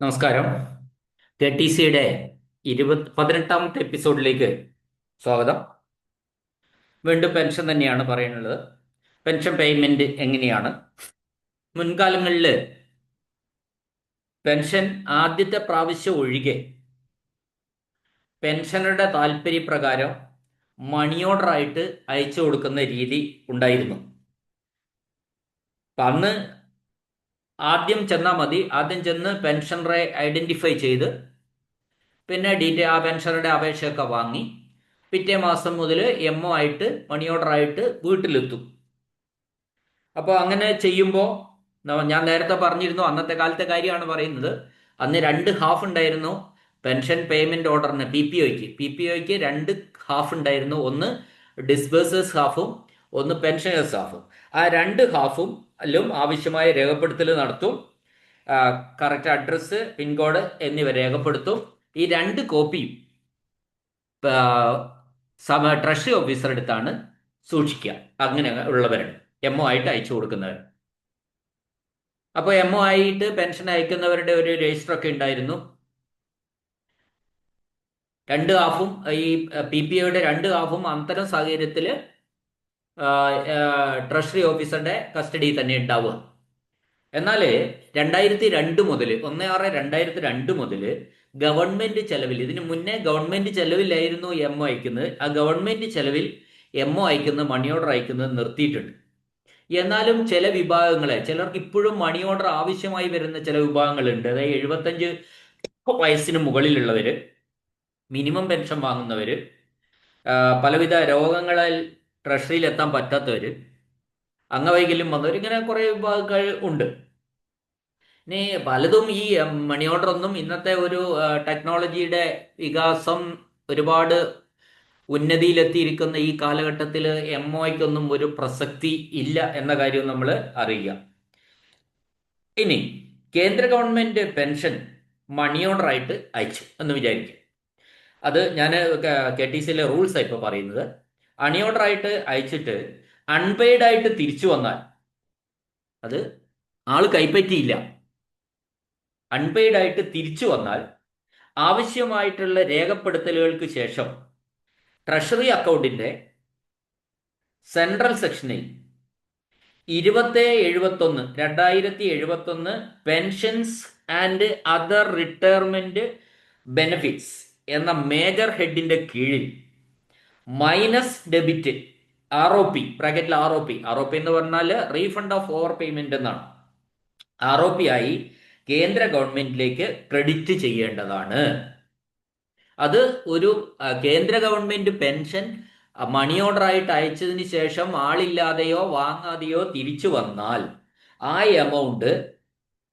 നമസ്കാരം. ടി സിയുടെ ഇരുപത് പതിനെട്ടാമത്തെ എപ്പിസോഡിലേക്ക് സ്വാഗതം. വീണ്ടും പെൻഷൻ തന്നെയാണ് പറയുന്നത്. പെൻഷൻ പേയ്മെന്റ് എങ്ങനെയാണ്? മുൻകാലങ്ങളിൽ പെൻഷൻ ആദ്യത്തെ പ്രാവശ്യം ഒഴികെ പെൻഷനറുടെ താല്പര്യപ്രകാരം മണി ഓർഡർ ആയിട്ട് അയച്ചു കൊടുക്കുന്ന രീതി ഉണ്ടായിരുന്നു. അന്ന് ആദ്യം ചെന്നാൽ മതി. ആദ്യം ചെന്ന് പെൻഷനറെ ഐഡന്റിഫൈ ചെയ്ത് പിന്നെ ഡീറ്റെയിൽ ആ പെൻഷനറുടെ അപേക്ഷയൊക്കെ വാങ്ങി പിറ്റേ മാസം മുതൽ എം ഒ ആയിട്ട് മണി ഓർഡർ ആയിട്ട് വീട്ടിലെത്തും. അപ്പോൾ അങ്ങനെ ചെയ്യുമ്പോൾ ഞാൻ നേരത്തെ പറഞ്ഞിരുന്നു അന്നത്തെ കാലത്തെ കാര്യമാണ് പറയുന്നത്. അന്ന് രണ്ട് ഹാഫ് ഉണ്ടായിരുന്നു പെൻഷൻ പേയ്മെന്റ് ഓർഡറിന് പി പി ഒയ്ക്ക് പി പി ഒയ്ക്ക് രണ്ട് ഹാഫ് ഉണ്ടായിരുന്നു. ഒന്ന് ഡിസ്ബേഴ്സേഴ്സ് ഹാഫും ഒന്ന് പെൻഷനേഴ്സ് ഹാഫും ആ രണ്ട് ഹാഫും ലും ആവശ്യമായ രേഖപ്പെടുത്തൽ നടത്തും. കറക്റ്റ് അഡ്രസ്സ് പിൻകോഡ് എന്നിവ രേഖപ്പെടുത്തും. ഈ രണ്ട് കോപ്പിയും സമ ട്രഷറി ഓഫീസർ അടുത്താണ് സൂക്ഷിക്കുക. അങ്ങനെ ഉള്ളവരാണ്. എം ഒ ആയിട്ട് അയച്ചു കൊടുക്കുന്നവർ അപ്പോൾ എം ഒ ആയിട്ട് പെൻഷൻ അയക്കുന്നവരുടെ ഒരു രജിസ്റ്റർ ഒക്കെ ഉണ്ടായിരുന്നു. രണ്ട് ഹാഫും ഈ പി പി ഒയുടെ രണ്ട് ഹാഫും അത്തരം സാഹചര്യത്തിൽ ട്രഷറി ഓഫീസറുടെ കസ്റ്റഡിയിൽ തന്നെ ഉണ്ടാവുക എന്നാൽ രണ്ടായിരത്തി രണ്ട് മുതൽ ഒന്ന് ആറ് രണ്ടായിരത്തി രണ്ട് മുതൽ ഗവൺമെന്റ് ചെലവിൽ ഇതിന് മുന്നേ ഗവൺമെന്റ് ചെലവിലായിരുന്നു എം ഒ അയക്കുന്നത്. ആ ഗവൺമെന്റ് ചെലവിൽ എം ഒ അയക്കുന്നത് മണി ഓർഡർ അയക്കുന്നത് നിർത്തിയിട്ടുണ്ട്. എന്നാലും ചില വിഭാഗങ്ങളെ ചിലർക്ക് ഇപ്പോഴും മണി ഓർഡർ ആവശ്യമായി വരുന്ന ചില വിഭാഗങ്ങളുണ്ട്. അതായത് എഴുപത്തഞ്ച് വയസ്സിന് മുകളിലുള്ളവർ മിനിമം പെൻഷൻ വാങ്ങുന്നവർ പലവിധ രോഗങ്ങളിൽ ട്രഷറിയിൽ എത്താൻ പറ്റാത്തവർ അംഗവൈകല്യം വന്നവർ ഇങ്ങനെ കുറേ വിഭാഗങ്ങൾ ഉണ്ട്. ഇനി പലതും ഈ മണി ഓർഡർ ഒന്നും ഇന്നത്തെ ഒരു ടെക്നോളജിയുടെ വികാസം ഒരുപാട് ഉന്നതിയിലെത്തിയിരിക്കുന്ന ഈ കാലഘട്ടത്തിൽ എം ഒയ്ക്കൊന്നും ഒരു പ്രസക്തി ഇല്ല എന്ന കാര്യം നമ്മൾ അറിയുക. ഇനി കേന്ദ്ര ഗവൺമെന്റ് പെൻഷൻ മണി ഓർഡർ ആയിട്ട് അയച്ചു എന്ന് വിചാരിക്കും അത് ഞാൻ കെ ടി സിയിലെ റൂൾസ് ഇപ്പോൾ പറയുന്നത്. അണി ആയിട്ട് അയച്ചിട്ട് അൺപെയ്ഡ് ആയിട്ട് തിരിച്ചു വന്നാൽ അത് ആൾ കൈപ്പറ്റിയില്ല. അൺപെയ്ഡ് ആയിട്ട് തിരിച്ചു വന്നാൽ ആവശ്യമായിട്ടുള്ള രേഖപ്പെടുത്തലുകൾക്ക് ശേഷം ട്രഷറി അക്കൗണ്ടിന്റെ സെൻട്രൽ സെക്ഷനിൽ ഇരുപത്തി എഴുപത്തൊന്ന് രണ്ടായിരത്തി എഴുപത്തൊന്ന് pensions and other retirement benefits എന്ന മേജർ ഹെഡിന്റെ കീഴിൽ minus debit R O P ബ്രാക്കറ്റിൽ R O P R O P എന്ന് പറഞ്ഞാൽ റീഫണ്ട് ഓഫ് ഓവർ പേയ്മെന്റ് എന്നാണ്. ആർ ഒ പി ആയി കേന്ദ്ര ഗവൺമെന്റിലേക്ക് ക്രെഡിറ്റ് ചെയ്യേണ്ടതാണ്. അത് ഒരു കേന്ദ്ര ഗവൺമെന്റ് പെൻഷൻ മണി ഓർഡർ ആയിട്ട് അയച്ചതിന് ശേഷം ആളില്ലാതെയോ വാങ്ങാതെയോ തിരിച്ചു വന്നാൽ ആ എമൗണ്ട്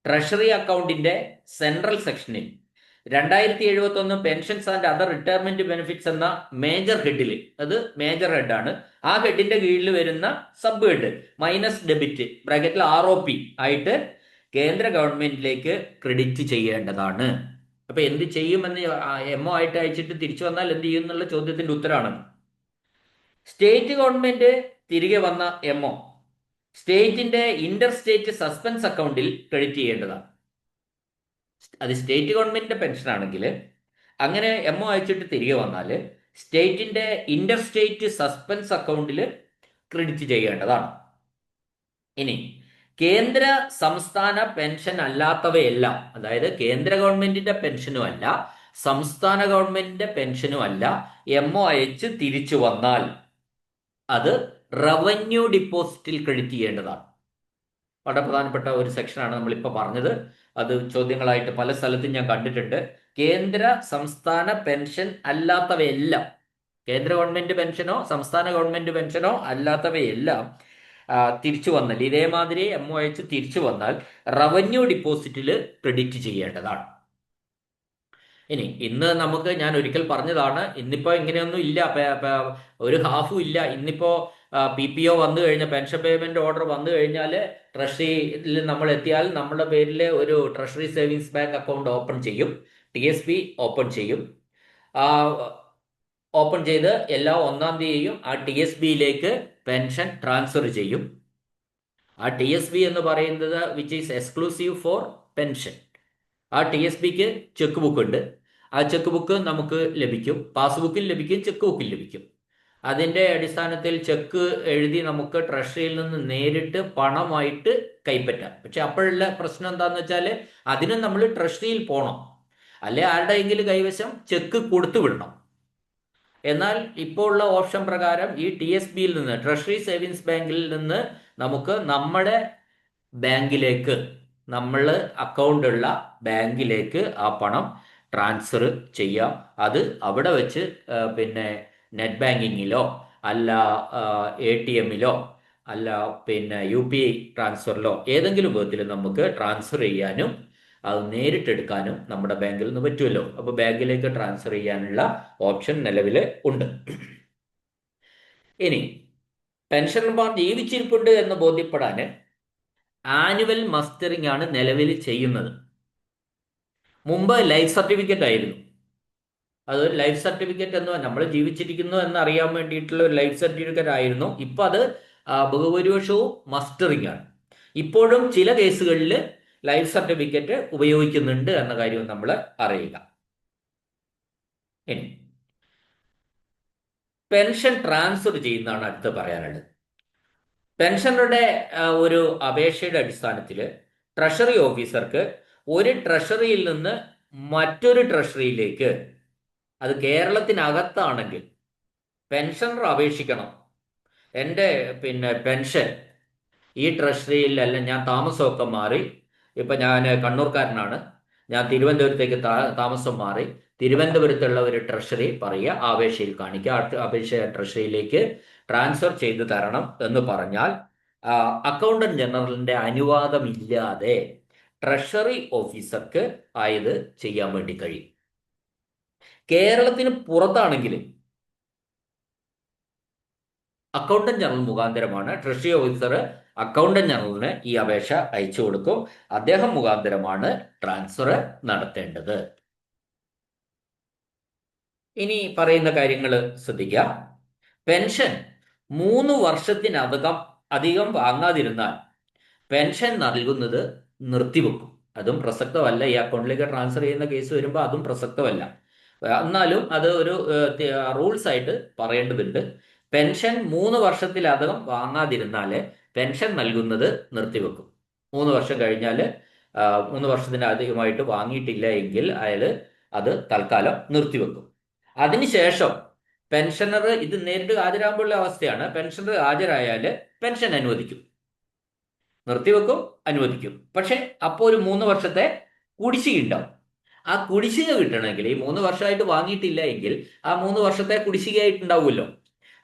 ട്രഷറി അക്കൗണ്ടിന്റെ സെൻട്രൽ സെക്ഷനിൽ രണ്ടായിരത്തി എഴുപത്തി ഒന്ന് pensions and other retirement benefits എന്ന മേജർ ഹെഡിൽ അത് മേജർ ഹെഡാണ് ആ ഹെഡിന്റെ കീഴിൽ വരുന്ന സബ് ഹെഡ് മൈനസ് ഡെബിറ്റ് ബ്രാക്കറ്റിൽ ആർ ഒ പി ആയിട്ട് കേന്ദ്ര ഗവൺമെന്റിലേക്ക് ക്രെഡിറ്റ് ചെയ്യേണ്ടതാണ്. അപ്പൊ എന്ത് ചെയ്യുമെന്ന് എം ഒ ആയിട്ട് അയച്ചിട്ട് തിരിച്ചു വന്നാൽ എന്ത് ചെയ്യും എന്നുള്ള ചോദ്യത്തിന്റെ ഉത്തരമാണ് സ്റ്റേറ്റ് ഗവൺമെന്റ് തിരികെ വന്ന എം ഒ സ്റ്റേറ്റിന്റെ ഇന്റർ സ്റ്റേറ്റ് സസ്പെൻസ് അക്കൗണ്ടിൽ ക്രെഡിറ്റ് ചെയ്യേണ്ടതാണ്. അത് സ്റ്റേറ്റ് ഗവൺമെന്റിന്റെ പെൻഷൻ ആണെങ്കിൽ അങ്ങനെ എം ഒ അയച്ചിട്ട് തിരികെ വന്നാൽ സ്റ്റേറ്റിന്റെ ഇന്റർ സ്റ്റേറ്റ് സസ്പെൻസ് അക്കൗണ്ടിൽ ക്രെഡിറ്റ് ചെയ്യേണ്ടതാണ്. ഇനി കേന്ദ്ര സംസ്ഥാന പെൻഷൻ അല്ലാത്തവയെല്ലാം അതായത് കേന്ദ്ര ഗവൺമെന്റിന്റെ പെൻഷനും അല്ല സംസ്ഥാന ഗവൺമെന്റിന്റെ പെൻഷനും അല്ല എം ഒ അയച്ച് തിരിച്ചു വന്നാൽ അത് റവന്യൂ ഡിപ്പോസിറ്റിൽ ക്രെഡിറ്റ് ചെയ്യേണ്ടതാണ്. വളരെ പ്രധാനപ്പെട്ട ഒരു സെക്ഷനാണ് നമ്മളിപ്പോൾ പറഞ്ഞത്. അത് ചോദ്യങ്ങളായിട്ട് പല സ്ഥലത്തും ഞാൻ കണ്ടിട്ടുണ്ട്. കേന്ദ്ര സംസ്ഥാന പെൻഷൻ അല്ലാത്തവയെല്ലാം കേന്ദ്ര ഗവൺമെന്റ് പെൻഷനോ സംസ്ഥാന ഗവൺമെന്റ് പെൻഷനോ അല്ലാത്തവയെല്ലാം തിരിച്ചു വന്നാൽ ഇതേമാതിരി എം ഒ എച്ച് തിരിച്ചു വന്നാൽ റവന്യൂ ഡിപ്പോസിറ്റിൽ ക്രെഡിറ്റ് ചെയ്യേണ്ടതാണ്. ഇനി ഇന്ന് നമുക്ക് ഞാൻ ഒരിക്കൽ പറഞ്ഞതാണ് ഇന്നിപ്പോ ഇങ്ങനെയൊന്നും ഇല്ല ഒരു ഹാഫും ഇല്ല ഇന്നിപ്പോ പി പി ഒ വന്നു കഴിഞ്ഞാൽ പെൻഷൻ പേയ്മെന്റ് ഓർഡർ വന്നു കഴിഞ്ഞാൽ ട്രഷറിയിൽ നമ്മൾ എത്തിയാൽ നമ്മുടെ പേരിൽ ഒരു treasury savings bank account open ചെയ്യും. ടി എസ് പി ഓപ്പൺ ചെയ്യും. ഓപ്പൺ ചെയ്ത് എല്ലാ ഒന്നാം തീയതിയും ആ ടി എസ് ബിയിലേക്ക് പെൻഷൻ ട്രാൻസ്ഫർ ചെയ്യും. ആ ടി എസ് ബി എന്ന് പറയുന്നത് which is exclusive for pension ആ ടി എസ് ബിക്ക് ചെക്ക് ബുക്ക് ഉണ്ട്. ആ ചെക്ക് ബുക്ക് നമുക്ക് ലഭിക്കും. പാസ്ബുക്കിൽ ലഭിക്കും ചെക്ക് ബുക്കിൽ ലഭിക്കും. അതിന്റെ അടിസ്ഥാനത്തിൽ ചെക്ക് എഴുതി നമുക്ക് ട്രഷറിയിൽ നിന്ന് നേരിട്ട് പണമായിട്ട് കൈപ്പറ്റാം. പക്ഷെ അപ്പോഴുള്ള പ്രശ്നം എന്താണെന്ന് വെച്ചാൽ അതിന് നമ്മൾ ട്രഷറിയിൽ പോകണം അല്ലെ ആരുടെയെങ്കിലും കൈവശം? ചെക്ക് കൊടുത്തു വിടണം. എന്നാൽ ഇപ്പോൾ ഉള്ള ഓപ്ഷൻ പ്രകാരം ഈ ടി എസ് ബിയിൽ നിന്ന് ട്രഷറി സേവിങ്സ് ബാങ്കിൽ നിന്ന് നമുക്ക് നമ്മുടെ ബാങ്കിലേക്ക് നമ്മൾ അക്കൗണ്ട് ഉള്ള ബാങ്കിലേക്ക് ആ പണം ട്രാൻസ്ഫർ ചെയ്യാം. അത് അവിടെ വെച്ച് പിന്നെ നെറ്റ് ബാങ്കിങ്ങിലോ അല്ല എ ടി എമ്മിലോ അല്ല പിന്നെ യു പി ട്രാൻസ്ഫറിലോ ഏതെങ്കിലും വിധത്തിൽ നമുക്ക് ട്രാൻസ്ഫർ ചെയ്യാനും അത് നേരിട്ടെടുക്കാനും നമ്മുടെ ബാങ്കിൽ നിന്ന് പറ്റുമല്ലോ. അപ്പോൾ ബാങ്കിലേക്ക് ട്രാൻസ്ഫർ ചെയ്യാനുള്ള ഓപ്ഷൻ നിലവിൽ ഉണ്ട്. ഇനി പെൻഷൻമാർ ജീവിച്ചിരിപ്പുണ്ട് എന്ന് ബോധ്യപ്പെടാൻ ആനുവൽ മസ്റ്ററിംഗ് ആണ് നിലവിൽ ചെയ്യുന്നത്. മുമ്പ് ലൈഫ് സർട്ടിഫിക്കറ്റ് ആയിരുന്നു. അതൊരു ലൈഫ് സർട്ടിഫിക്കറ്റ് എന്ന് നമ്മൾ ജീവിച്ചിരിക്കുന്നു എന്ന് അറിയാൻ വേണ്ടിയിട്ടുള്ള ഒരു ലൈഫ് സർട്ടിഫിക്കറ്റ് ആയിരുന്നു. ഇപ്പൊ അത് ബഹുഭൂരിപക്ഷവും മസ്റ്ററിംഗ് ആണ്. ഇപ്പോഴും ചില കേസുകളിൽ ലൈഫ് സർട്ടിഫിക്കറ്റ് ഉപയോഗിക്കുന്നുണ്ട് എന്ന കാര്യവും നമ്മൾ അറിയുക. ഇനി പെൻഷൻ ട്രാൻസ്ഫർ ചെയ്യുന്നതാണ് അടുത്ത് പറയാനുള്ളത്. പെൻഷനറുടെ ഒരു അപേക്ഷയുടെ അടിസ്ഥാനത്തിൽ ട്രഷറി ഓഫീസർക്ക് ഒരു ട്രഷറിയിൽ നിന്ന് മറ്റൊരു ട്രഷറിയിലേക്ക് അത് കേരളത്തിനകത്താണെങ്കിൽ പെൻഷനർ അപേക്ഷിക്കണം. എന്റെ പിന്നെ പെൻഷൻ ഈ ട്രഷറിയിൽ അല്ല ഞാൻ താമസമൊക്കെ മാറി. ഇപ്പം ഞാൻ കണ്ണൂർക്കാരനാണ്. ഞാൻ തിരുവനന്തപുരത്തേക്ക് താമസം മാറി. തിരുവനന്തപുരത്തുള്ള ഒരു ട്രഷറി പറയുക ആ അപേക്ഷയിൽ കാണിക്കുക അപേക്ഷ ട്രഷറിയിലേക്ക് ട്രാൻസ്ഫർ ചെയ്തു തരണം എന്ന് പറഞ്ഞാൽ അക്കൗണ്ടന്റ് ജനറലിന്റെ അനുവാദമില്ലാതെ ട്രഷറി ഓഫീസർക്ക് ആയത് ചെയ്യാൻ വേണ്ടി കഴിയും. കേരളത്തിന് പുറത്താണെങ്കിൽ അക്കൗണ്ടന്റ് ജനറൽ മുഖാന്തരമാണ്. ട്രഷറി ഓഫീസർ അക്കൗണ്ടന്റ് ജനറലിന് ഈ അപേക്ഷ അയച്ചു കൊടുക്കും. അദ്ദേഹം മുഖാന്തരമാണ് ട്രാൻസ്ഫർ നടത്തേണ്ടത്. ഇനി പറയുന്ന കാര്യങ്ങൾ ശ്രദ്ധിക്കുക. പെൻഷൻ മൂന്ന് വർഷത്തിനകം അധികം വാങ്ങാതിരുന്നാൽ പെൻഷൻ നൽകുന്നത് നിർത്തിവെക്കും. അതും പ്രസക്തമല്ല. ഈ അക്കൗണ്ടിലേക്ക് ട്രാൻസ്ഫർ ചെയ്യുന്ന കേസ് വരുമ്പോൾ അതും പ്രസക്തമല്ല. എന്നാലും അത് ഒരു റൂൾസ് ആയിട്ട് പറയേണ്ടതുണ്ട്. പെൻഷൻ മൂന്ന് വർഷത്തിലധികം വാങ്ങാതിരുന്നാൽ പെൻഷൻ നൽകുന്നത് നിർത്തിവെക്കും. മൂന്ന് വർഷം കഴിഞ്ഞാൽ മൂന്ന് വർഷത്തിന് അധികമായിട്ട് വാങ്ങിയിട്ടില്ല എങ്കിൽ അയാൾ അത് തൽക്കാലം നിർത്തിവെക്കും. അതിനുശേഷം പെൻഷനർ ഇത് നേരിട്ട് ഹാജരാകുമ്പോഴുള്ള അവസ്ഥയാണ്. പെൻഷനർ ഹാജരായാൽ പെൻഷൻ അനുവദിക്കും. നിർത്തിവെക്കും അനുവദിക്കും. പക്ഷെ അപ്പോൾ ഒരു മൂന്ന് വർഷത്തെ കുടിശ്ശിക ഉണ്ടാവും. ആ കുടിശ്ശിക കിട്ടണമെങ്കിൽ ഈ മൂന്ന് വർഷമായിട്ട് വാങ്ങിയിട്ടില്ല എങ്കിൽ ആ മൂന്ന് വർഷത്തെ കുടിശ്ശികയായിട്ടുണ്ടാവുമല്ലോ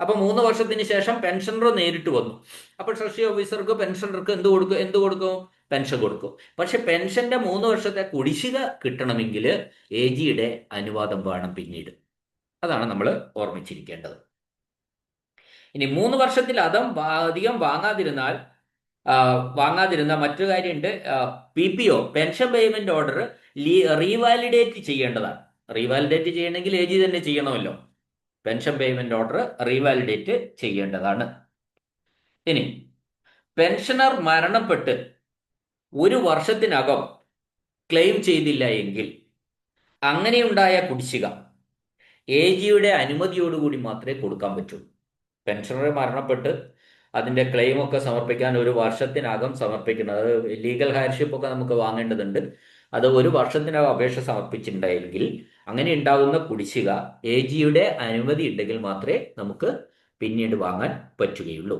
അപ്പൊ മൂന്ന് വർഷത്തിന് ശേഷം പെൻഷനർ നേരിട്ട് വന്നു. അപ്പൊ ട്രഷറി ഓഫീസർക്ക് പെൻഷനർക്ക് എന്ത് കൊടുക്കും? എന്ത് കൊടുക്കും? പെൻഷൻ കൊടുക്കും. പക്ഷെ പെൻഷന്റെ മൂന്ന് വർഷത്തെ കുടിശ്ശിക കിട്ടണമെങ്കിൽ എ ജിയുടെ അനുവാദം വേണം പിന്നീട്. അതാണ് നമ്മൾ ഓർമ്മിച്ചിരിക്കേണ്ടത്. ഇനി മൂന്ന് വർഷത്തിൽ അതം അധികം വാങ്ങാതിരുന്നാൽ വാങ്ങാതിരുന്ന മറ്റൊരു കാര്യമുണ്ട്. P P O pension payment order revalidate ചെയ്യേണ്ടതാണ്. റീവാലിഡേറ്റ് ചെയ്യണമെങ്കിൽ എ ജി തന്നെ ചെയ്യണമല്ലോ. പെൻഷൻ പേയ്മെന്റ് ഓർഡർ റീവാലിഡേറ്റ് ചെയ്യേണ്ടതാണ്. ഇനി പെൻഷനർ മരണപ്പെട്ട് ഒരു വർഷത്തിനകം ക്ലെയിം ചെയ്തില്ല എങ്കിൽ അങ്ങനെയുണ്ടായ കുടിശ്ശിക എ ജിയുടെ അനുമതിയോടുകൂടി മാത്രമേ കൊടുക്കാൻ പറ്റൂ. പെൻഷനർ മരണപ്പെട്ട് അതിന്റെ ക്ലെയിമൊക്കെ സമർപ്പിക്കാൻ ഒരു വർഷത്തിനകം സമർപ്പിക്കണം. ലീഗൽ ഹയർഷിപ്പ് ഒക്കെ നമുക്ക് വാങ്ങേണ്ടതുണ്ട്. അത് ഒരു വർഷത്തിനകം അപേക്ഷ സമർപ്പിച്ചിട്ടുണ്ടെങ്കിൽ അങ്ങനെ ഉണ്ടാകുന്ന കുടിശ്ശിക എ ജിയുടെ അനുമതി ഉണ്ടെങ്കിൽ മാത്രമേ നമുക്ക് പിന്നീട് വാങ്ങാൻ പറ്റുകയുള്ളൂ.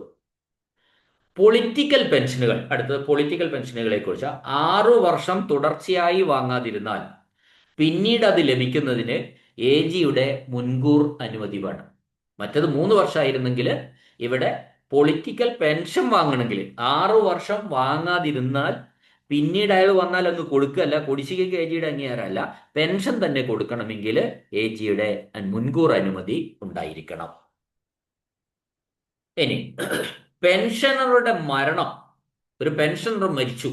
പൊളിറ്റിക്കൽ പെൻഷനുകൾ അടുത്തത് പൊളിറ്റിക്കൽ പെൻഷനുകളെ കുറിച്ച് ആറു വർഷം തുടർച്ചയായി വാങ്ങാതിരുന്നാൽ പിന്നീട് അത് ലഭിക്കുന്നതിന് എ ജിയുടെ മുൻകൂർ അനുമതി വേണം. മറ്റത് മൂന്ന് വർഷമായിരുന്നെങ്കിൽ ഇവിടെ പൊളിറ്റിക്കൽ പെൻഷൻ വാങ്ങണമെങ്കിൽ ആറു വർഷം വാങ്ങാതിരുന്നാൽ പിന്നീട് അയാൾ വന്നാൽ അങ്ങ് കൊടുക്കല്ല കുടിശ്ശികയ്ക്ക് എ ജിയുടെ അംഗീകാരമല്ല. പെൻഷൻ തന്നെ കൊടുക്കണമെങ്കിൽ എ ജിയുടെ മുൻകൂർ അനുമതി ഉണ്ടായിരിക്കണം. ഇനി പെൻഷനറുടെ മരണം. ഒരു പെൻഷനർ മരിച്ചു.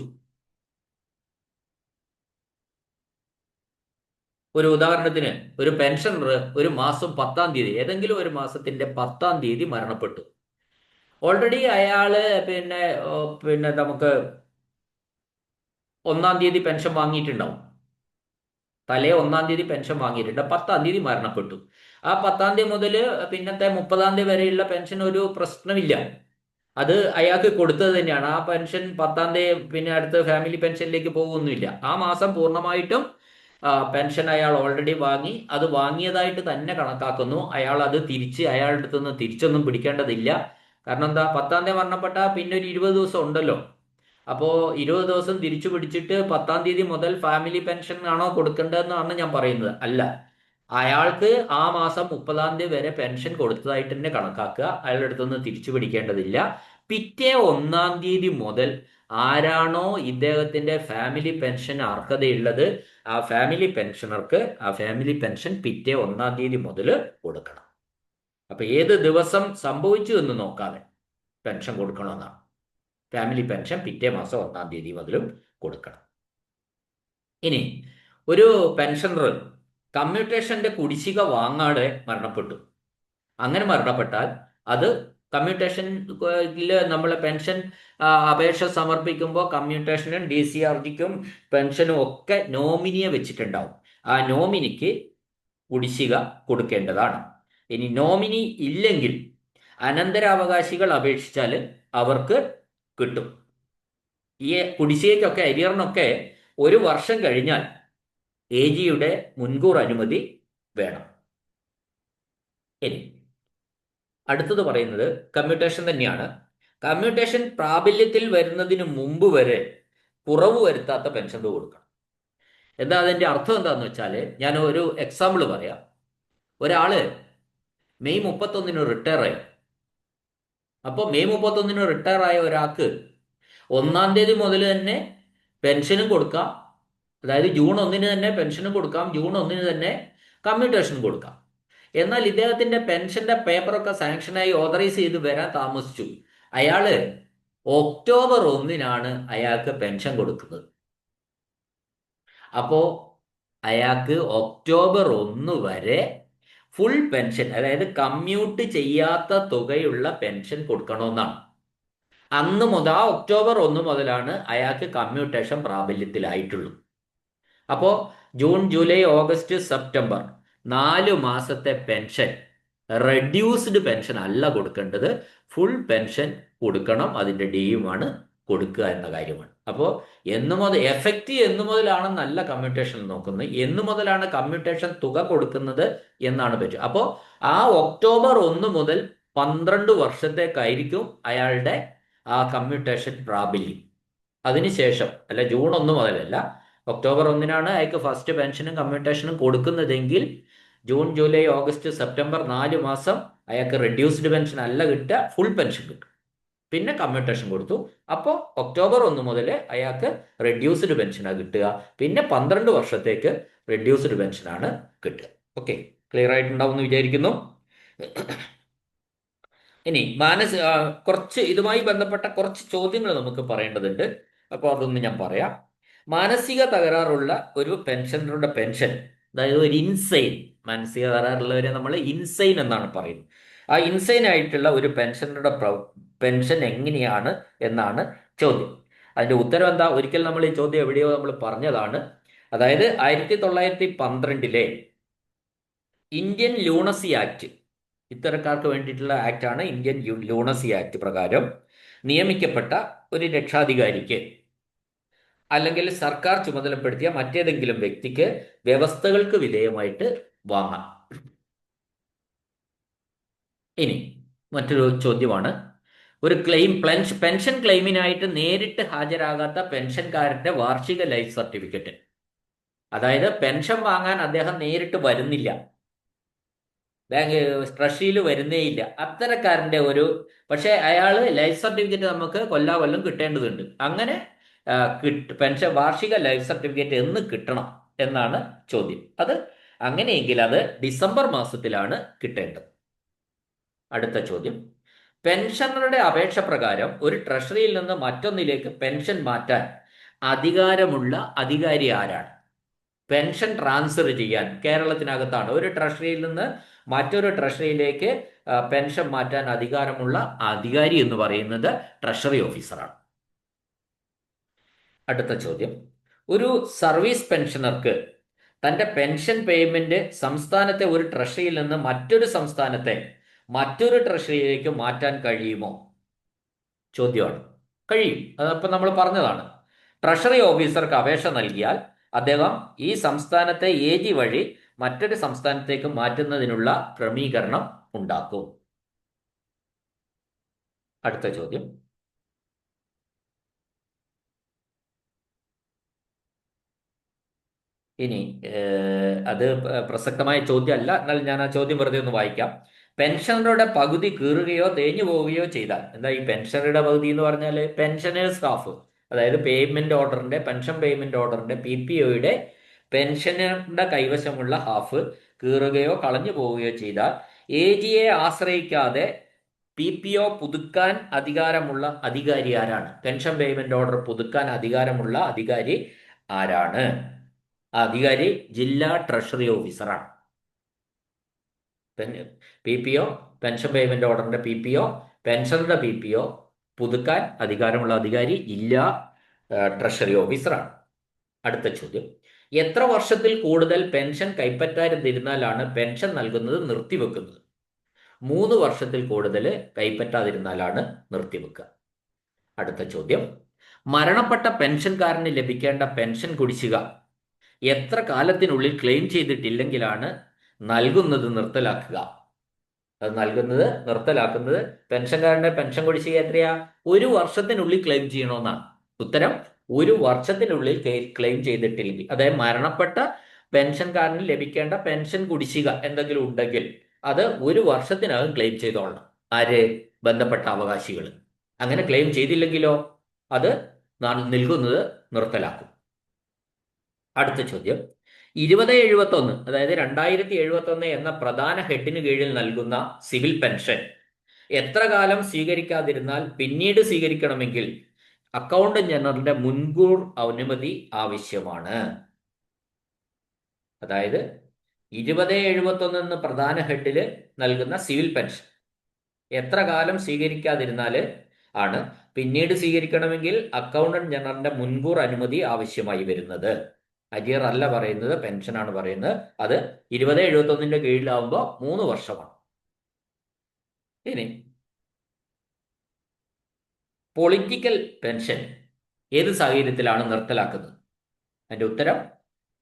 ഒരു ഉദാഹരണത്തിന് ഒരു പെൻഷനർ ഒരു മാസം പത്താം തീയതി ഏതെങ്കിലും ഒരു മാസത്തിന്റെ പത്താം തീയതി മരണപ്പെട്ടു. ഓൾറെഡി അയാൾ പിന്നെ പിന്നെ നമുക്ക് ഒന്നാം തീയതി പെൻഷൻ വാങ്ങിയിട്ടുണ്ടാവും. തലേ ഒന്നാം തീയതി പെൻഷൻ വാങ്ങിയിട്ടുണ്ട്. പത്താം തീയതി മരണപ്പെട്ടു. ആ പത്താം തീയതി മുതൽ പിന്നത്തെ മുപ്പതാം തീയതി വരെയുള്ള പെൻഷൻ ഒരു പ്രശ്നമില്ല. അത് അയാൾക്ക് കൊടുത്തത് തന്നെയാണ്. ആ പെൻഷൻ പത്താം തീയതി പിന്നെ അടുത്ത ഫാമിലി പെൻഷനിലേക്ക് പോകുന്നില്ല ആ മാസം പൂർണമായിട്ടും പെൻഷൻ അയാൾ ഓൾറെഡി വാങ്ങി. അത് വാങ്ങിയതായിട്ട് തന്നെ കണക്കാക്കുന്നു. അയാൾ അത് തിരിച്ച് അയാളുടെ അടുത്തുനിന്ന് തിരിച്ചൊന്നും പിടിക്കേണ്ടതില്ല. കാരണം എന്താ? പത്താം തീയതി മരണപ്പെട്ട പിന്നെ ഒരു ഇരുപത് ദിവസം ഉണ്ടല്ലോ. അപ്പോൾ ഇരുപത് ദിവസം തിരിച്ചു പിടിച്ചിട്ട് പത്താം തീയതി മുതൽ ഫാമിലി പെൻഷൻ ആണോ കൊടുക്കേണ്ടതെന്നാണ് ഞാൻ പറയുന്നത്. അല്ല. അയാൾക്ക് ആ മാസം മുപ്പതാം തീയതി വരെ പെൻഷൻ കൊടുത്തതായിട്ട് തന്നെ കണക്കാക്കുക. അയാളുടെ അടുത്തുനിന്ന് തിരിച്ചു പിടിക്കേണ്ടതില്ല. പിറ്റേ ഒന്നാം തീയതി മുതൽ ആരാണോ ഇദ്ദേഹത്തിന്റെ ഫാമിലി പെൻഷൻ അർഹതയുള്ളത് ആ ഫാമിലി പെൻഷനർക്ക് ആ ഫാമിലി പെൻഷൻ പിറ്റേ ഒന്നാം തീയതി മുതൽ കൊടുക്കണം. അപ്പൊ ഏത് ദിവസം സംഭവിച്ചു എന്ന് നോക്കാതെ പെൻഷൻ കൊടുക്കണമെന്നാണ്. ഫാമിലി പെൻഷൻ പിറ്റേ മാസം ഒന്നാം തീയതി മുതലും കൊടുക്കണം. ഇനി ഒരു പെൻഷനർ കമ്മ്യൂട്ടേഷന്റെ കുടിശ്ശിക വാങ്ങാതെ മരണപ്പെട്ടു. അങ്ങനെ മരണപ്പെട്ടാൽ അത് കമ്മ്യൂട്ടേഷൻ നമ്മൾ പെൻഷൻ അപേക്ഷ സമർപ്പിക്കുമ്പോൾ കമ്മ്യൂട്ടേഷനും ഡി സി ആർ ജിക്കും പെൻഷനും ഒക്കെ നോമിനിയെ വെച്ചിട്ടുണ്ടാവും. ആ നോമിനിക്ക് കുടിശ്ശിക കൊടുക്കേണ്ടതാണ്. ഇനി നോമിനി ഇല്ലെങ്കിൽ അനന്തരാവകാശികൾ അപേക്ഷിച്ചാൽ അവർക്ക് കിട്ടും. ഈ കുടിശ്ശികയ്ക്കൊക്കെ അരിയറിനൊക്കെ ഒരു വർഷം കഴിഞ്ഞാൽ എ ജിയുടെ മുൻകൂർ അനുമതി വേണം. ഇനി അടുത്തത് പറയുന്നത് കമ്മ്യൂട്ടേഷൻ തന്നെയാണ്. കമ്മ്യൂട്ടേഷൻ പ്രാബല്യത്തിൽ വരുന്നതിന് മുമ്പ് വരെ കുറവ് വരുത്താത്ത പെൻഷൻ തുക കൊടുക്കണം. എന്താ അതിന്റെ അർത്ഥം എന്താന്ന് വെച്ചാൽ ഞാൻ ഒരു എക്സാമ്പിൾ പറയാം. ഒരാൾ മെയ് മുപ്പത്തൊന്നിന് റിട്ടയർ ആയി അപ്പോൾ മെയ് മുപ്പത്തൊന്നിന് റിട്ടയർ ആയ ഒരാൾക്ക് ഒന്നാം തീയതി മുതൽ തന്നെ പെൻഷനും കൊടുക്കാം. അതായത് ജൂൺ ഒന്നിന് തന്നെ പെൻഷനും കൊടുക്കാം. ജൂൺ ഒന്നിന് തന്നെ കമ്മ്യൂട്ടേഷനും കൊടുക്കാം. എന്നാൽ ഇദ്ദേഹത്തിന്റെ പെൻഷന്റെ പേപ്പറൊക്കെ സാങ്ഷനായി ഓതറൈസ് ചെയ്ത് വരാൻ താമസിച്ചു. അയാൾ ഒക്ടോബർ ഒന്നിനാണ് അയാൾക്ക് പെൻഷൻ കൊടുക്കുന്നത്. അപ്പോ അയാൾക്ക് ഒക്ടോബർ ഒന്ന് വരെ ഫുൾ പെൻഷൻ അതായത് കമ്മ്യൂട്ട് ചെയ്യാത്ത തുകയുള്ള പെൻഷൻ കൊടുക്കണമെന്നാണ്. അന്ന് മുതൽ ആ ഒക്ടോബർ ഒന്ന് മുതലാണ് അയാൾക്ക് കമ്മ്യൂട്ടേഷൻ പ്രാബല്യത്തിലായിട്ടുള്ളൂ. അപ്പോൾ ജൂൺ ജൂലൈ ഓഗസ്റ്റ് സെപ്റ്റംബർ നാല് മാസത്തെ പെൻഷൻ റെഡ്യൂസ്ഡ് പെൻഷൻ അല്ല കൊടുക്കേണ്ടത്. ഫുൾ പെൻഷൻ കൊടുക്കണം അതിന്റെ ഡിയുമാണ് കൊടുക്കുക എന്ന കാര്യമാണ്. അപ്പോൾ എന്നു മുതൽ എഫക്റ്റ് എന്നു മുതലാണ് നല്ല കമ്മ്യൂട്ടേഷൻ നോക്കുന്നത്. എന്നു മുതലാണ് കമ്മ്യൂട്ടേഷൻ തുക കൊടുക്കുന്നത് എന്നാണ് പറ്റുക അപ്പോൾ ആ ഒക്ടോബർ ഒന്ന് മുതൽ പന്ത്രണ്ട് വർഷത്തേക്കായിരിക്കും അയാളുടെ ആ കമ്മ്യൂട്ടേഷൻ പ്രാബല്യം. അതിനുശേഷം അല്ല ജൂൺ ഒന്ന് മുതലല്ല. ഒക്ടോബർ ഒന്നിനാണ് അയാൾക്ക് ഫസ്റ്റ് പെൻഷനും കമ്മ്യൂട്ടേഷനും കൊടുക്കുന്നതെങ്കിൽ ജൂൺ ജൂലൈ ഓഗസ്റ്റ് സെപ്റ്റംബർ നാല് മാസം അയാൾക്ക് റെഡ്യൂസ്ഡ് പെൻഷൻ അല്ല കിട്ടുക ഫുൾ പെൻഷൻ കിട്ടും. പിന്നെ കമ്മ്യൂട്ടേഷൻ കൊടുത്തു. അപ്പോൾ ഒക്ടോബർ ഒന്ന് മുതൽ അയാൾക്ക് റെഡ്യൂസ്ഡ് പെൻഷനാണ് കിട്ടുക. പിന്നെ പന്ത്രണ്ട് വർഷത്തേക്ക് റെഡ്യൂസ്ഡ് പെൻഷനാണ് കിട്ടുക. ഓക്കെ ക്ലിയർ ആയിട്ടുണ്ടാവുമെന്ന് വിചാരിക്കുന്നു. ഇനി മാനസ് കുറച്ച് ഇതുമായി ബന്ധപ്പെട്ട കുറച്ച് ചോദ്യങ്ങൾ നമുക്ക് പറയേണ്ടതുണ്ട്. അപ്പോൾ അതൊന്ന് ഞാൻ പറയാം. മാനസിക തകരാറുള്ള ഒരു പെൻഷനറുടെ പെൻഷൻ അതായത് ഒരു ഇൻസൈൻ മാനസിക തകരാറുള്ളവരെ നമ്മൾ ഇൻസൈൻ എന്നാണ് പറയുന്നത്. ആ ഇൻസൈൻ ആയിട്ടുള്ള ഒരു പെൻഷനറുടെ പെൻഷൻ എങ്ങനെയാണ് എന്നാണ് ചോദ്യം. അതിന്റെ ഉത്തരം എന്താ? ഒരിക്കൽ നമ്മൾ ഈ ചോദ്യം എവിടെയോ നമ്മൾ പറഞ്ഞതാണ്. അതായത് ആയിരത്തി തൊള്ളായിരത്തി പന്ത്രണ്ടിലെ ഇന്ത്യൻ ലൂണസി ആക്ട് ഇത്തരക്കാർക്ക് വേണ്ടിയിട്ടുള്ള ആക്ടാണ് ഇന്ത്യൻ ലൂണസി ആക്ട് പ്രകാരം നിയമിക്കപ്പെട്ട ഒരു രക്ഷാധികാരിക്ക് അല്ലെങ്കിൽ സർക്കാർ ചുമതലപ്പെടുത്തിയ മറ്റേതെങ്കിലും വ്യക്തിക്ക് വ്യവസ്ഥകൾക്ക് വിധേയമായിട്ട് വാങ്ങാം. ഇനി മറ്റൊരു ചോദ്യമാണ്. ഒരു ക്ലെയിം പെൻഷൻ ക്ലെയിമിനായിട്ട് നേരിട്ട് ഹാജരാകാത്ത പെൻഷൻകാരന്റെ വാർഷിക ലൈഫ് സർട്ടിഫിക്കറ്റ് അതായത് പെൻഷൻ വാങ്ങാൻ അദ്ദേഹം നേരിട്ട് വരുന്നില്ല. ബാങ്ക് ട്രഷറിയിൽ വരുന്നേയില്ല അത്തരക്കാരന്റെ ഒരു പക്ഷേ അയാൾ ലൈഫ് സർട്ടിഫിക്കറ്റ് നമുക്ക് കൊല്ലാകൊല്ലം കിട്ടേണ്ടതുണ്ട്. അങ്ങനെ പെൻഷൻ വാർഷിക ലൈഫ് സർട്ടിഫിക്കറ്റ് എന്ന് കിട്ടണം എന്നാണ് ചോദ്യം. അത് അങ്ങനെയെങ്കിൽ അത് ഡിസംബർ മാസത്തിലാണ് കിട്ടേണ്ടത്. അടുത്ത ചോദ്യം. പെൻഷനറുടെ അപേക്ഷ പ്രകാരം ഒരു ട്രഷറിയിൽ നിന്ന് മറ്റൊന്നിലേക്ക് പെൻഷൻ മാറ്റാൻ അധികാരമുള്ള അധികാരി ആരാണ്? പെൻഷൻ ട്രാൻസ്ഫർ ചെയ്യാൻ കേരളത്തിനകത്താണ്. ഒരു ട്രഷറിയിൽ നിന്ന് മറ്റൊരു ട്രഷറിയിലേക്ക് പെൻഷൻ മാറ്റാൻ അധികാരമുള്ള അധികാരി എന്ന് പറയുന്നത് ട്രഷറി ഓഫീസറാണ്. അടുത്ത ചോദ്യം. ഒരു സർവീസ് പെൻഷനർക്ക് തന്റെ പെൻഷൻ പേയ്മെന്റ് സംസ്ഥാനത്തെ ഒരു ട്രഷറിയിൽ നിന്ന് മറ്റൊരു സംസ്ഥാനത്തെ മറ്റൊരു ട്രഷറിയിലേക്ക് മാറ്റാൻ കഴിയുമോ? ചോദ്യമാണ്. കഴിയും. അതപ്പോൾ നമ്മൾ പറഞ്ഞതാണ്. ട്രഷറി ഓഫീസർക്ക് അപേക്ഷ നൽകിയാൽ അദ്ദേഹം ഈ സംസ്ഥാനത്തെ എ ജി വഴി മറ്റൊരു സംസ്ഥാനത്തേക്ക് മാറ്റുന്നതിനുള്ള ക്രമീകരണം ഉണ്ടാക്കും. അടുത്ത ചോദ്യം. ഇനി അത് പ്രസക്തമായ ചോദ്യമല്ല. എന്നാൽ ഞാൻ ആ ചോദ്യം വെറുതെ ഒന്ന് വായിക്കാം. പെൻഷനറുടെ പകുതി കീറുകയോ തേഞ്ഞു പോവുകയോ ചെയ്താൽ എന്താ ഈ പെൻഷനറുടെ പകുതി എന്ന് പറഞ്ഞാൽ പെൻഷനേഴ്സ് സ്റ്റാഫ് അതായത് പേയ്മെന്റ് ഓർഡറിന്റെ പെൻഷൻ പേയ്മെന്റ് ഓർഡറിന്റെ പി പി ഒയുടെ പെൻഷനറുടെ കൈവശമുള്ള ഹാഫ് കീറുകയോ കളഞ്ഞു പോവുകയോ ചെയ്താൽ എ ജിയെ ആശ്രയിക്കാതെ പി പി ഒ പുതുക്കാൻ അധികാരമുള്ള അധികാരി ആരാണ്? പെൻഷൻ പേയ്മെന്റ് ഓർഡർ പുതുക്കാൻ അധികാരമുള്ള അധികാരി ആരാണ്? അധികാരി ജില്ലാ ട്രഷറി ഓഫീസറാണ് P P O pension payment ഓർഡറിന്റെ പി പി ഒ പെൻഷനറുടെ പി പി ഒ പുതുക്കാൻ അധികാരമുള്ള അധികാരി ഇല്ല ട്രഷറി ഓഫീസറാണ് അടുത്ത ചോദ്യം. എത്ര വർഷത്തിൽ കൂടുതൽ പെൻഷൻ കൈപ്പറ്റാതിരുന്നാലാണ് പെൻഷൻ നൽകുന്നത് നിർത്തിവെക്കുന്നത്? മൂന്ന് വർഷത്തിൽ കൂടുതൽ കൈപ്പറ്റാതിരുന്നാലാണ് നിർത്തിവെക്കുക. അടുത്ത ചോദ്യം. മരണപ്പെട്ട പെൻഷൻകാരന് ലഭിക്കേണ്ട പെൻഷൻ കുടിശ്ശിക എത്ര കാലത്തിനുള്ളിൽ ക്ലെയിം ചെയ്തിട്ടില്ലെങ്കിലാണ് നൽകുന്നത് നിർത്തലാക്കുക. അത് നൽകുന്നത് നിർത്തലാക്കുന്നത് പെൻഷൻകാരന്റെ പെൻഷൻ കുടിശ്ശിക എത്രയാ? ഒരു വർഷത്തിനുള്ളിൽ ക്ലെയിം ചെയ്യണമെന്നാണ് ഉത്തരം ഒരു വർഷത്തിനുള്ളിൽ ക്ലെയിം ചെയ്തിട്ടില്ലെങ്കിൽ. അതായത് മരണപ്പെട്ട പെൻഷൻകാരന് ലഭിക്കേണ്ട പെൻഷൻ കുടിശ്ശിക എന്തെങ്കിലും ഉണ്ടെങ്കിൽ അത് ഒരു വർഷത്തിനകം ക്ലെയിം ചെയ്തോളണം. ആര്? ബന്ധപ്പെട്ട അവകാശികൾ. അങ്ങനെ ക്ലെയിം ചെയ്തില്ലെങ്കിലോ അത് നൽകുന്നത് നിർത്തലാക്കും. അടുത്ത ചോദ്യം. ഇരുപത് എഴുപത്തൊന്ന് അതായത് രണ്ടായിരത്തി എഴുപത്തി ഒന്ന് എന്ന പ്രധാന ഹെഡിന് കീഴിൽ നൽകുന്ന സിവിൽ പെൻഷൻ എത്ര കാലം സ്വീകരിക്കാതിരുന്നാൽ പിന്നീട് സ്വീകരിക്കണമെങ്കിൽ അക്കൗണ്ടന്റ് ജനറലിന്റെ മുൻകൂർ അനുമതി ആവശ്യമാണ്. അതായത് ഇരുപത് എഴുപത്തി ഒന്ന് എന്ന പ്രധാന ഹെഡിൽ നൽകുന്ന സിവിൽ പെൻഷൻ എത്ര കാലം സ്വീകരിക്കാതിരുന്നാൽ ആണ് പിന്നീട് സ്വീകരിക്കണമെങ്കിൽ അക്കൗണ്ടന്റ് ജനറലിന്റെ മുൻകൂർ അനുമതി ആവശ്യമായി വരുന്നത്. അരിയർ അല്ല പറയുന്നത് പെൻഷനാണ് പറയുന്നത്. അത് ഇരുപത് എഴുപത്തി ഒന്നിന്റെ കീഴിലാവുമ്പോൾ മൂന്ന് വർഷമാണ്. ഇനി പൊളിറ്റിക്കൽ പെൻഷൻ ഏത് സാഹചര്യത്തിലാണ് നിർത്തലാക്കുന്നത്? അതിന്റെ ഉത്തരം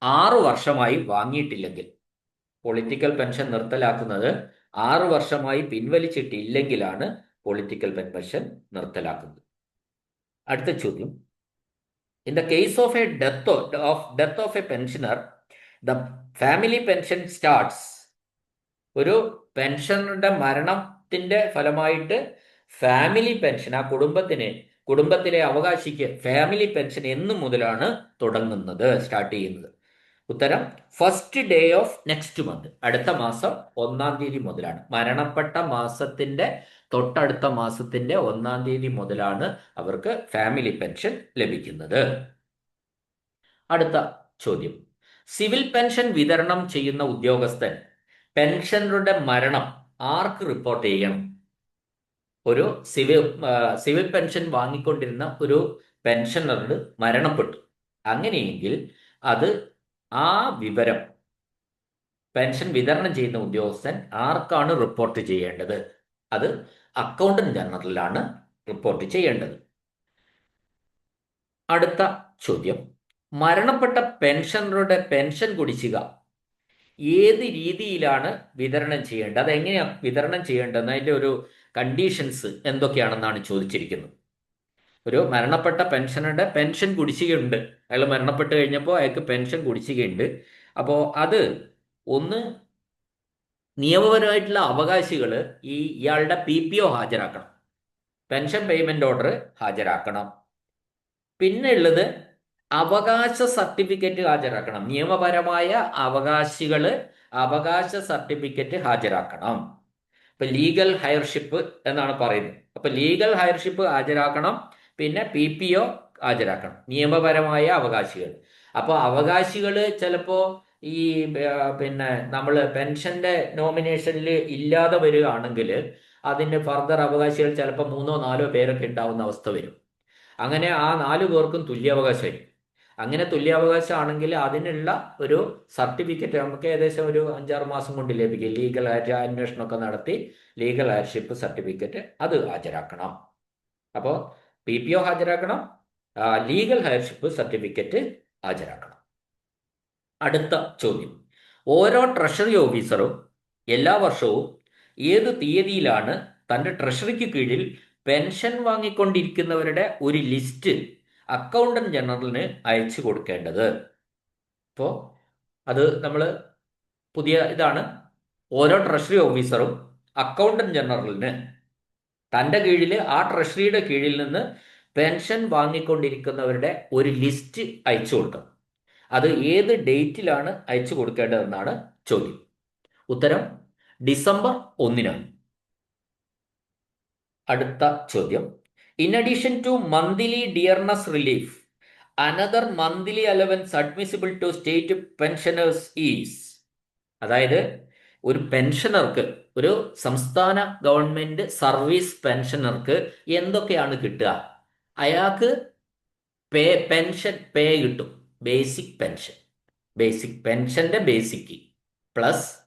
ആറു വർഷമായി വാങ്ങിയിട്ടില്ലെങ്കിൽ. പൊളിറ്റിക്കൽ പെൻഷൻ നിർത്തലാക്കുന്നത് ആറു വർഷമായി പിൻവലിച്ചിട്ടില്ലെങ്കിലാണ് പൊളിറ്റിക്കൽ പെൻഷൻ നിർത്തലാക്കുന്നത്. അടുത്ത ചോദ്യം. In the case of a death of, of death of a pensioner, the family pension starts. ഒരു പെൻഷനറുടെ മരണത്തിന്റെ ഫലമായിട്ട് ഫാമിലി പെൻഷൻ ആ കുടുംബത്തിന് കുടുംബത്തിലെ അവകാശിക്ക് ഫാമിലി പെൻഷൻ എന്നു മുതലാണ് തുടങ്ങുന്നത് സ്റ്റാർട്ട് ചെയ്യുന്നത്. ഉത്തരം first day of next month അടുത്ത മാസം ഒന്നാം തീയതി മുതലാണ്. മരണപ്പെട്ട മാസത്തിന്റെ തൊട്ടടുത്ത മാസത്തിന്റെ ഒന്നാം തീയതി മുതലാണ് അവർക്ക് ഫാമിലി പെൻഷൻ ലഭിക്കുന്നത്. അടുത്ത ചോദ്യം. സിവിൽ പെൻഷൻ വിതരണം ചെയ്യുന്ന ഉദ്യോഗസ്ഥൻ പെൻഷനറുടെ മരണം ആർക്ക് റിപ്പോർട്ട് ചെയ്യണം? ഒരു സിവിൽ സിവിൽ പെൻഷൻ വാങ്ങിക്കൊണ്ടിരുന്ന ഒരു പെൻഷനറിന് മരണപ്പെട്ടു. അങ്ങനെയെങ്കിൽ അത് ആ വിവരം പെൻഷൻ വിതരണം ചെയ്യുന്ന ഉദ്യോഗസ്ഥൻ ആർക്കാണ് റിപ്പോർട്ട് ചെയ്യേണ്ടത്? അത് അക്കൗണ്ടന്റ് ജനറലിലാണ് റിപ്പോർട്ട് ചെയ്യേണ്ടത്. അടുത്ത ചോദ്യം. മരണപ്പെട്ട പെൻഷനറുടെ പെൻഷൻ കുടിശ്ശിക ഏത് രീതിയിലാണ് വിതരണം ചെയ്യേണ്ടത്? അതെങ്ങനെയാണ് വിതരണം ചെയ്യേണ്ടത്? അതിന്റെ ഒരു കണ്ടീഷൻസ് എന്തൊക്കെയാണെന്നാണ് ചോദിച്ചിരിക്കുന്നത്. ഒരു മരണപ്പെട്ട പെൻഷനറുടെ പെൻഷൻ കുടിശ്ശികയുണ്ട്. അയാൾ മരണപ്പെട്ട് കഴിഞ്ഞപ്പോൾ അയാൾക്ക് പെൻഷൻ കുടിശ്ശികയുണ്ട്. അപ്പോൾ അത് ഒന്ന് നിയമപരമായിട്ടുള്ള അവകാശികൾ ഈ ഇയാളുടെ പി പി ഒ ഹാജരാക്കണം. പെൻഷൻ പേയ്മെന്റ് ഓർഡർ ഹാജരാക്കണം. പിന്നെ ഉള്ളത് അവകാശ സർട്ടിഫിക്കറ്റ് ഹാജരാക്കണം. നിയമപരമായ അവകാശികൾ അവകാശ സർട്ടിഫിക്കറ്റ് ഹാജരാക്കണം. ഇപ്പൊ ലീഗൽ ഹയർഷിപ്പ് എന്നാണ് പറയുന്നത്. അപ്പൊ ലീഗൽ ഹയർഷിപ്പ് ഹാജരാക്കണം. പിന്നെ പി പി ഒ ഹാജരാക്കണം. നിയമപരമായ അവകാശികൾ. അപ്പോൾ അവകാശികൾ ചിലപ്പോൾ ഈ പിന്നെ നമ്മൾ പെൻഷന്റെ നോമിനേഷനിൽ ഇല്ലാതെ വരികയാണെങ്കിൽ അതിന് ഫർദർ അവകാശികൾ ചിലപ്പോൾ മൂന്നോ നാലോ പേരൊക്കെ ഉണ്ടാവുന്ന അവസ്ഥ വരും. അങ്ങനെ ആ നാലു പേർക്കും തുല്യാവകാശമായി അങ്ങനെ തുല്യാവകാശമാണെങ്കിൽ അതിനുള്ള ഒരു സർട്ടിഫിക്കറ്റ് നമുക്ക് ഏകദേശം ഒരു അഞ്ചാറ് മാസം കൊണ്ട് ലഭിക്കും. ലീഗൽ അന്വേഷണമൊക്കെ നടത്തി ലീഗൽ ഹയർഷിപ്പ് സർട്ടിഫിക്കറ്റ് അത് ഹാജരാക്കണം. അപ്പോൾ പി പി ഒ ഹാജരാക്കണം. ലീഗൽ ഹയർഷിപ്പ് സർട്ടിഫിക്കറ്റ് ഹാജരാക്കണം. അടുത്ത ചോദ്യം. ഓരോ ട്രഷറി ഓഫീസറും എല്ലാ വർഷവും ഏത് തീയതിയിലാണ് തന്റെ ട്രഷറിക്ക് കീഴിൽ പെൻഷൻ വാങ്ങിക്കൊണ്ടിരിക്കുന്നവരുടെ ഒരു ലിസ്റ്റ് അക്കൗണ്ടന്റ് ജനറലിന് അയച്ചു കൊടുക്കേണ്ടത്? അപ്പോൾ അത് നമ്മൾ പുതിയ ഇതാണ്. ഓരോ ട്രഷറി ഓഫീസറും അക്കൗണ്ടന്റ് ജനറലിന് തന്റെ കീഴിൽ ആ ട്രഷറിയുടെ കീഴിൽ നിന്ന് പെൻഷൻ വാങ്ങിക്കൊണ്ടിരിക്കുന്നവരുടെ ഒരു ലിസ്റ്റ് അയച്ചു കൊടുക്കണം. അത് ഏത് ഡേറ്റിലാണ് അയച്ചു കൊടുക്കേണ്ടതെന്നാണ് ചോദ്യം. ഉത്തരം ഡിസംബർ ഒന്നിനാണ്. അടുത്ത ചോദ്യം. In addition to monthly dearness relief another monthly allowance admissible to state pensioners is അതായത് ഒരു പെൻഷനർക്ക് ഒരു സംസ്ഥാന ഗവൺമെന്റ് സർവീസ് പെൻഷനർക്ക് എന്തൊക്കെയാണ് കിട്ടുക? അയാൾക്ക് പേ പെൻഷൻ പേ കിട്ടും. ബേസിക് പെൻഷൻ ബേസിക് പെൻഷന്റെ ബേസിക് പ്ലസ്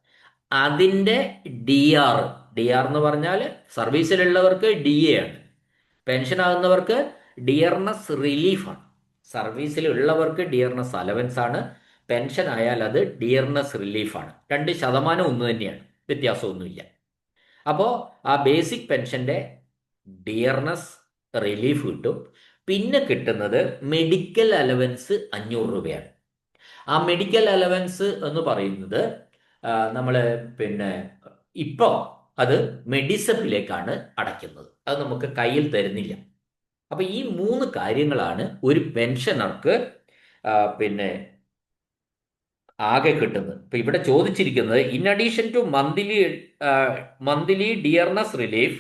അതിന്റെ ഡി ആർ ഡി ആർ എന്ന് പറഞ്ഞാൽ സർവീസിലുള്ളവർക്ക് ഡി എ ആണ്. പെൻഷൻ ആകുന്നവർക്ക് ഡിയർനെസ് റിലീഫാണ് സർവീസിലുള്ളവർക്ക് ഡിയർനെസ് അലവൻസ് ആണ്. പെൻഷൻ ആയാൽ അത് ഡിയർനെസ് റിലീഫാണ് രണ്ട് ശതമാനം ഒന്ന് തന്നെയാണ്. വ്യത്യാസമൊന്നുമില്ല. അപ്പോൾ ആ ബേസിക് പെൻഷന്റെ ഡിയർനെസ് റിലീഫ് കിട്ടും. പിന്നെ കിട്ടുന്നത് മെഡിക്കൽ അലവൻസ് അഞ്ഞൂറ് രൂപയാണ്. ആ മെഡിക്കൽ അലവൻസ് എന്ന് പറയുന്നത് നമ്മൾ പിന്നെ ഇപ്പോൾ അത് മെഡിസപ്പിലേക്കാണ് അടയ്ക്കുന്നത്. അത് നമുക്ക് കയ്യിൽ തരുന്നില്ല. അപ്പൊ ഈ മൂന്ന് കാര്യങ്ങളാണ് ഒരു പെൻഷനർക്ക് പിന്നെ ആകെ കിട്ടുന്നത്. ഇപ്പൊ ഇവിടെ ചോദിച്ചിരിക്കുന്നത് in addition to monthly monthly dearness relief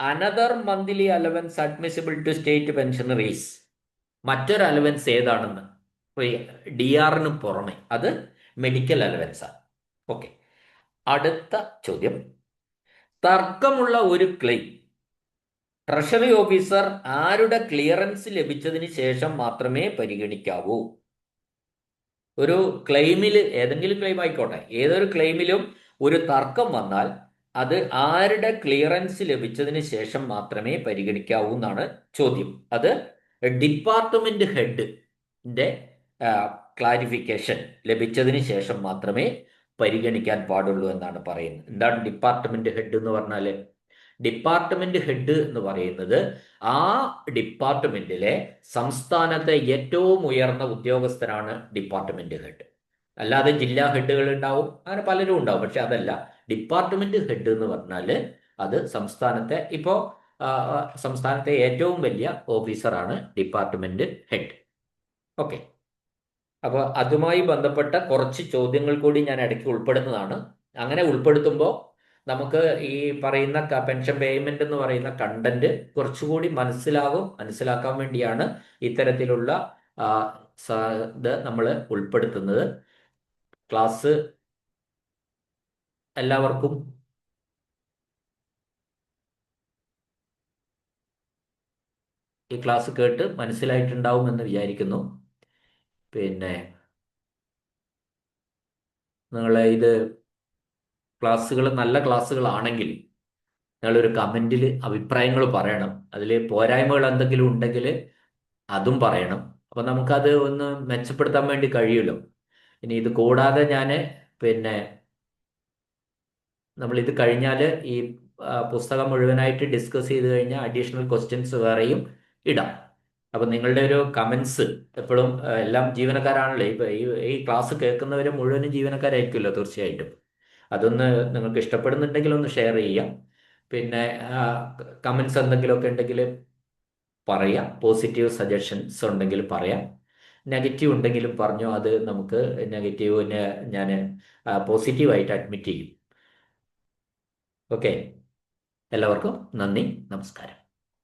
another monthly allowance admissible to state pensionaries മറ്റൊരു അലവൻസ് ഏതാണെന്ന്? ഡി ആറിന് പുറമെ. അത് മെഡിക്കൽ അലവൻസാണ് ഓക്കെ അടുത്ത ചോദ്യം. തർക്കമുള്ള ഒരു ക്ലെയിം ട്രഷറി ഓഫീസർ ആരുടെ ക്ലിയറൻസ് ലഭിച്ചതിന് ശേഷം മാത്രമേ പരിഗണിക്കാവൂ? ഒരു ക്ലെയിമിൽ ഏതെങ്കിലും ക്ലെയിം ആയിക്കോട്ടെ. ഏതൊരു ക്ലെയിമിലും ഒരു തർക്കം വന്നാൽ അത് ആരുടെ ക്ലിയറൻസ് ലഭിച്ചതിന് ശേഷം മാത്രമേ പരിഗണിക്കാവൂ എന്നാണ് ചോദ്യം. അത് ഡിപ്പാർട്ട്മെന്റ് ഹെഡിന്റെ ക്ലാരിഫിക്കേഷൻ ലഭിച്ചതിന് ശേഷം മാത്രമേ പരിഗണിക്കാൻ പാടുള്ളൂ എന്നാണ് പറയുന്നത്. എന്താണ് ഡിപ്പാർട്ട്മെന്റ് ഹെഡ് എന്ന് പറഞ്ഞാൽ ഡിപ്പാർട്ട്മെന്റ് ഹെഡ് എന്ന് പറയുന്നത് ആ ഡിപ്പാർട്ട്മെന്റിലെ സംസ്ഥാനത്തെ ഏറ്റവും ഉയർന്ന ഉദ്യോഗസ്ഥനാണ് ഡിപ്പാർട്ട്മെന്റ് ഹെഡ്. അല്ലാതെ ജില്ലാ ഹെഡുകൾ ഉണ്ടാവും അങ്ങനെ പലരും ഉണ്ടാവും പക്ഷെ അതല്ല. ഡിപ്പാർട്ട്മെന്റ് ഹെഡ് എന്ന് പറഞ്ഞാൽ അത് സംസ്ഥാനത്തെ ഇപ്പോൾ സംസ്ഥാനത്തെ ഏറ്റവും വലിയ ഓഫീസറാണ് ഡിപ്പാർട്ട്മെന്റ് ഹെഡ്. ഓക്കെ. അപ്പോൾ അതുമായി ബന്ധപ്പെട്ട കുറച്ച് ചോദ്യങ്ങൾ കൂടി ഞാൻ ഇടയ്ക്ക് ഉൾപ്പെടുന്നതാണ്. അങ്ങനെ ഉൾപ്പെടുത്തുമ്പോൾ നമുക്ക് ഈ പറയുന്ന പെൻഷൻ പേയ്മെന്റ് എന്ന് പറയുന്ന കണ്ടന്റ് കുറച്ചുകൂടി മനസ്സിലാകും മനസ്സിലാക്കാൻ വേണ്ടിയാണ് ഇത്തരത്തിലുള്ള ഇത് നമ്മൾ ഉൾപ്പെടുത്തുന്നത്. ക്ലാസ് എല്ലാവർക്കും ഈ ക്ലാസ് കേട്ട് മനസ്സിലായിട്ടുണ്ടാവും എന്ന് വിചാരിക്കുന്നു. പിന്നെ നിങ്ങളെ ഇത് ക്ലാസ്സുകൾ നല്ല ക്ലാസ്സുകളാണെങ്കിൽ നിങ്ങളൊരു കമന്റിൽ അഭിപ്രായങ്ങൾ പറയണം. അതിൽ പോരായ്മകൾ എന്തെങ്കിലും ഉണ്ടെങ്കിൽ അതും പറയണം. അപ്പം നമുക്കത് ഒന്ന് മെച്ചപ്പെടുത്താൻ വേണ്ടി കഴിയുമല്ലോ. ഇനി ഇത് കൂടാതെ ഞാൻ പിന്നെ നമ്മൾ ഇത് കഴിഞ്ഞാൽ ഈ പുസ്തകം മുഴുവനായിട്ട് ഡിസ്കസ് ചെയ്ത് കഴിഞ്ഞാൽ അഡീഷണൽ ക്വസ്റ്റ്യൻസ് വേറെയും ഇടാം. അപ്പം നിങ്ങളുടെ ഒരു കമൻസ് എപ്പോഴും എല്ലാം ജീവനക്കാരാണല്ലോ. ഇപ്പൊ ഈ ക്ലാസ് കേൾക്കുന്നവരെ മുഴുവനും ജീവനക്കാരായിരിക്കുമല്ലോ തീർച്ചയായിട്ടും. അതൊന്ന് നിങ്ങൾക്ക് ഇഷ്ടപ്പെടുന്നുണ്ടെങ്കിൽ ഒന്ന് ഷെയർ ചെയ്യാം. പിന്നെ കമൻസ് എന്തെങ്കിലുമൊക്കെ ഉണ്ടെങ്കിൽ പറയാം. പോസിറ്റീവ് സജഷൻസ് ഉണ്ടെങ്കിൽ പറയാം. നെഗറ്റീവ് ഉണ്ടെങ്കിലും പറഞ്ഞോ അത് നമുക്ക് നെഗറ്റീവിനെ ഞാൻ പോസിറ്റീവായിട്ട് അഡ്മിറ്റ് ചെയ്യും. ഓക്കെ. എല്ലാവർക്കും നന്ദി. നമസ്കാരം.